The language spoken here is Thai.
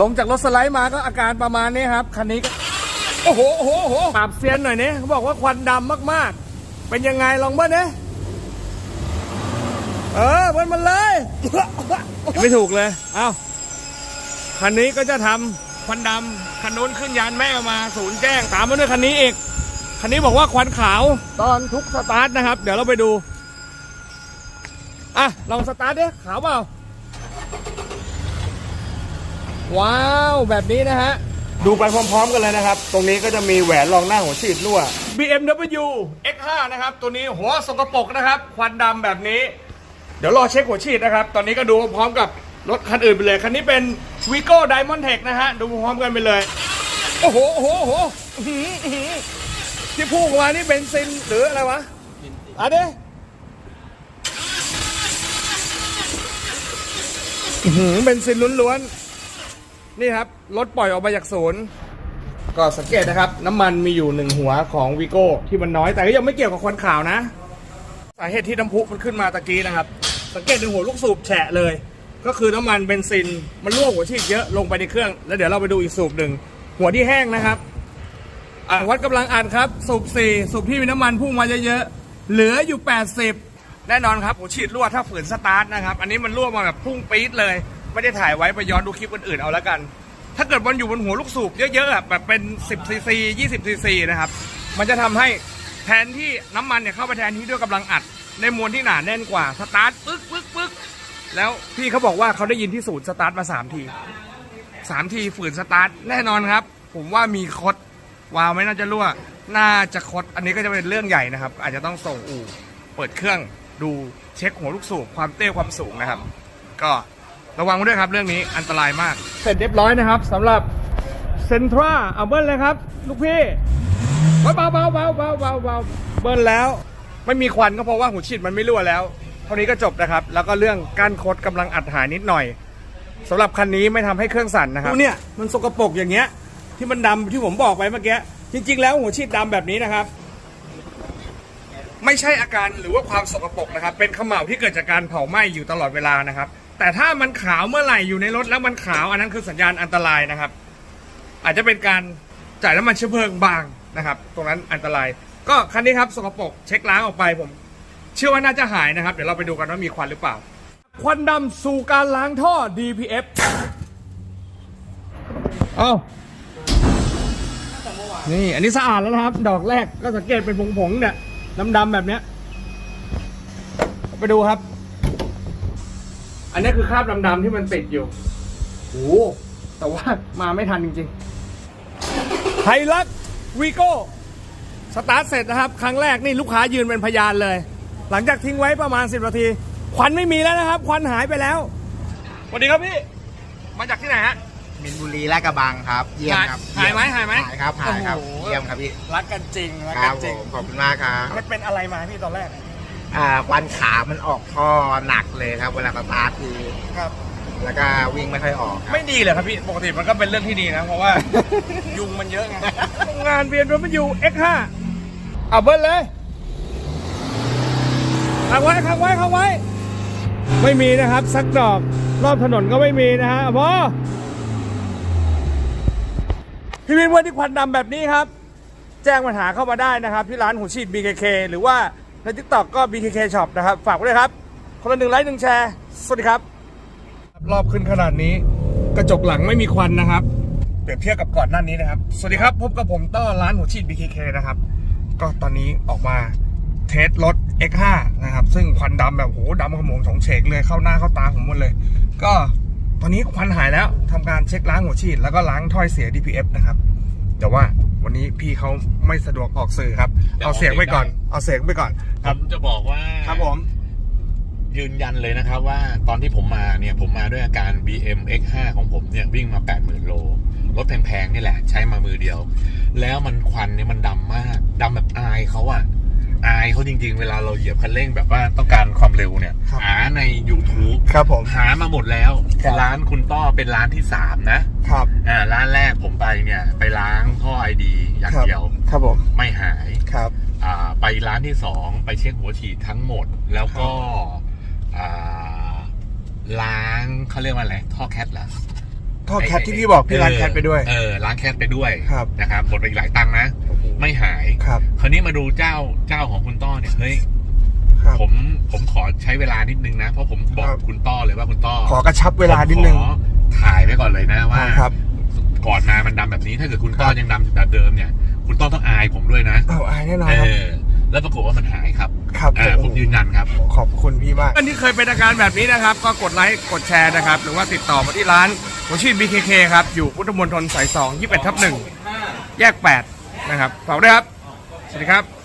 ลงจากรถสไลด์มาก็อาการประมาณนี้ครับ คันนี้ก็โอ้โหโอ้โหโอ้โหปราบเซียนหน่อยเนี่ยเขาบอกว่าควันดำมากๆ เป็นยังไงลองเบิ้ลเนี่ยเออเบิ้ลมันเลยไม่ถูกเลย เอ้าคันนี้ก็จะทำควันดำคันนู้นขึ้นยานแม่มาศูนย์แจ้งตามมาด้วยคันนี้อีกคันนี้บอกว่าควันขาวตอนทุกสตาร์ทนะครับ เดี๋ยวเราไปดูอะลองสตาร์ทดิขาวเปล่า ว้าวแบบนี้นะฮะ ดูไปพร้อมๆ กันเลยนะครับ ตรงนี้ก็จะมีแหวนรองหน้าหัวฉีดรั่ว BMW X5 นะครับตัวนี้หัวสกปรกนะครับ ควันดำแบบนี้ เดี๋ยวรอเช็คหัวฉีดนะครับ ตอนนี้ก็ดูพร้อมกับรถคันอื่นไปเลย คันนี้เป็น Vigo Diamond Tech นะฮะ ดูพร้อมกันไปเลย โอ้โหโอ้โหโอ้โหอื้อหืออื้อหือที่พูดออกมานี่เป็นซินหรืออะไรวะอะเด้อื้อหือเป็นซินล้วนๆ นี่ครับ รถปล่อยออกมาจากศูนย์ ก็สังเกตนะครับ น้ำมันมีอยู่หนึ่งหัวของวีโก้ที่มันน้อยแต่ก็ยังไม่เกี่ยวกับควันขาวนะ สาเหตุที่น้ำพุมันขึ้นมาตะกี้นะครับ สังเกตดูหัวลูกสูบแฉะเลย ก็คือน้ำมันเบนซินมันรั่วหัวฉีดเยอะลงไปในเครื่อง แล้วเดี๋ยวเราไปดูอีกสูบหนึ่งหัวที่แห้งนะครับอะวัดกำลังอัดครับ สูบสี่สูบที่มีน้ำมันพุ่งมาเยอะๆเหลืออยู่ 80 แน่นอนครับหัวฉีดรั่วถ้าฝืนสตาร์ทนะครับ อันนี้มันรั่วมาแบบพุ่งปี๊ดเลย ไม่ได้ถ่ายไว้ไปย้อนดูคลิปอื่นๆเอาแล้วกัน ถ้าเกิดมันอยู่บนหัวลูกสูบเยอะๆอะแบบเป็น10ซีซี20ซีซีนะครับ มันจะทำให้แทนที่น้ำมันเนี่ยเข้าไปแทนที่ด้วยกำลังอัด ในมวลที่หนาแน่นกว่าสตาร์ทปึ๊กปึ๊กปึ๊กแล้วพี่เขาบอกว่าเขาได้ยินที่ศูนย์สตาร์ทมาสามทีสามทีฝืนสตาร์ทแน่นอนครับ ผมว่ามีคดวาล์วไม่น่าจะรั่ว น่าจะคดอันนี้ก็จะเป็นเรื่องใหญ่นะครับ อาจจะต้องส่งอู่เปิดเครื่องดูเช็คหัวลูกสูบความเต้ความสูงนะครับ ก็ ระวังไว้ด้วยครับเรื่องนี้อันตรายมาก เสร็จเรียบร้อยนะครับสำหรับเซนทราเอาเบิ้ลเลยครับ ลูกพี่เบาเบาเบาเบาเบาเบาเบาเบิ้ลแล้ว ไม่มีควันก็เพราะว่าหัวฉีดมันไม่รั่วแล้วเท่านี้ก็จบนะครับ แล้วก็เรื่องก้านคดกำลังอัดหายนิดหน่อยสำหรับคันนี้ไม่ทำให้เครื่องสั่นนะครับดูเนี่ยมันสกปรกอย่างเงี้ย ที่มันดำที่ผมบอกไปเมื่อกี้จริง ๆ แล้วหัวฉีดดำแบบนี้นะครับ ไม่ใช่อาการหรือว่าความสกปรกนะครับ เป็นเขม่าวที่เกิดจากการเผาไหม้อยู่ตลอดเวลานะครับ แต่ถ้ามันขาวเมื่อไหร่อยู่ในรถแล้วมันขาวอันนั้นคือสัญญาณอันตรายนะครับ อาจจะเป็นการจ่ายน้ำมันเชื้อเพลิงบางนะครับ ตรงนั้นอันตราย ก็คันนี้ครับสกปรกเช็คล้างออกไปผม เชื่อว่าน่าจะหายนะครับ เดี๋ยวเราไปดูกันว่ามีควันหรือเปล่า ควันดำสู่การล้างท่อ DPF เอานี่อันนี้สะอาดแล้วนะครับ ดอกแรกก็สังเกตเป็นผงๆเนี่ยดำๆแบบเนี้ยไปดูครับ อันนี้คือคราบดำๆที่มันติดอยู่โอ้โหแต่ว่ามาไม่ทันจริงๆไฮลักวีโก้สตาร์ทเสร็จนะครับ ครั้งแรกนี่ลูกค้ายืนเป็นพยานเลย หลังจากทิ้งไว้ประมาณ 10นาที ควันไม่มีแล้วนะครับ ควันหายไปแล้วสวัสดีครับพี่ มาจากที่ไหนฮะ มินบุรีลาดกระบังครับ เยี่ยมครับหายไหมหายไหมหายครับหายครับ โอ้โห เยี่ยมครับพี่ รักกันจริงรักคกัรันบจผริงมขอบคุณมากครับ มันเป็นอะไรมาพี่ตอนแรก อ่าควันขามันออกท่อหนักเลยครับ เวลาสตาร์ททีครับ แล้วก็วิ่งไม่ค่อยออกครับไม่ดีเลยครับพี่ ปกติมันก็เป็นเรื่องที่ดีนะ เพราะว่า ยุงมันเยอะไง งานเบียนรถมาอยู่ X5 เอาเบิ้ลเลยขังไว้ขังไว้ขังไว้ ไม่มีนะครับ สักดอก รอบถนนก็ไม่มีนะฮะพอพี่วินเพื่อนที่ควันดำแบบนี้ครับ แจ้งปัญหาเข้ามาได้นะครับ ที่ร้านหูฉีด BKK หรือว่า ใน TikTok ก็ BKK Shop นะครับ ฝากไว้ด้วยครับ คนละหนึ่งไลค์หนึ่งแชร์ สวัสดีครับ รอบขึ้นขนาดนี้ กระจกหลังไม่มีควันนะครับ เปรียบเทียบกับก่อนหน้านี้นะครับ สวัสดีครับพบกับผมต้อร้านหัวฉีด BKK นะครับ ก็ตอนนี้ออกมาเทสรถ X5 นะครับ ซึ่งควันดำแบบโหดำขโมงสองเฉกเลยเข้าหน้าเข้าตาผมหมดเลย ก็ตอนนี้ควันหายแล้วทำการเช็คล้างหัวฉีดแล้วก็ล้างถ้อยเสีย DPF นะครับแต่ว่า วันนี้พี่เขาไม่สะดวกออกสื่อครับ เอาเสียงไปก่อน เอาเสียงไปก่อนผมจะบอกว่าครับผม ยืนยันเลยนะครับว่าตอนที่ผมมาเนี่ยผมมาด้วยอาการ BM X5 ของผมเนี่ยวิ่งมา 80,000 โล รถแพงๆนี่แหละ ใช้มามือเดียว แล้วมันควันเนี่ยมันดำมากดำแบบอายเขาอะ อายเขาจริงๆ เวลาเราเหยียบคันเร่งแบบว่าต้องการความเร็วเนี่ย ครับ หาใน YouTube ครับผม หามาหมดแล้ว ครับ ร้านคุณต้อเป็นร้านที่สามนะครับ อ่าร้านแรกผมไปเนี่ย ไปล้างท่อไอดีอย่างเดียว ครับผม ไม่หาย ครับ อ่าไปร้านที่สองไปเช็คหัวฉีดทั้งหมด แล้วก็อ่าล้างเขาเรียกว่าอะไรท่อแคทเหรอทท่ อแคทที่พี่บอกพี่ร้านแคทไปด้วย เออล้างแคทไปด้วยครับนะครับหมดไปอีกหลายตังค์นะ ไม่หายครับ คราวนี้มาดูเจ้าเจ้าของคุณต้อเนี่ยเฮ้ยครับผมผมขอใช้เวลานิดนึงนะ เพราะผมบอกครับคุณต้อเลยว่าคุณต้อ ขอกระชับเวลานิดนึงผมขอถ่ายไว้ก่อนเลยนะว่าครับก่อนมามันดำแบบนี้ถ้าเกิดคุณต้อครับยังดำแบบเดิมเนี่ย คุณต้อต้องอายผมด้วยนะเอาอายแน่นอนเอครับอแล้วปรากฏว่ามันหายครับ ครับอ่าผมยืนยันครับ ขอบคุณพี่มากอันที่เคยเป็นอาการแบบนี้นะครับ ก็กดไลค์ กดแชร์นะครับ หรือว่าติดต่อมาที่ร้าน ผมชื่อ BKK ครับ อยู่พุทธมณฑลสาย2 21ทับ1แยก 8 นะครับฝากด้วยครับ สวัสดีครับ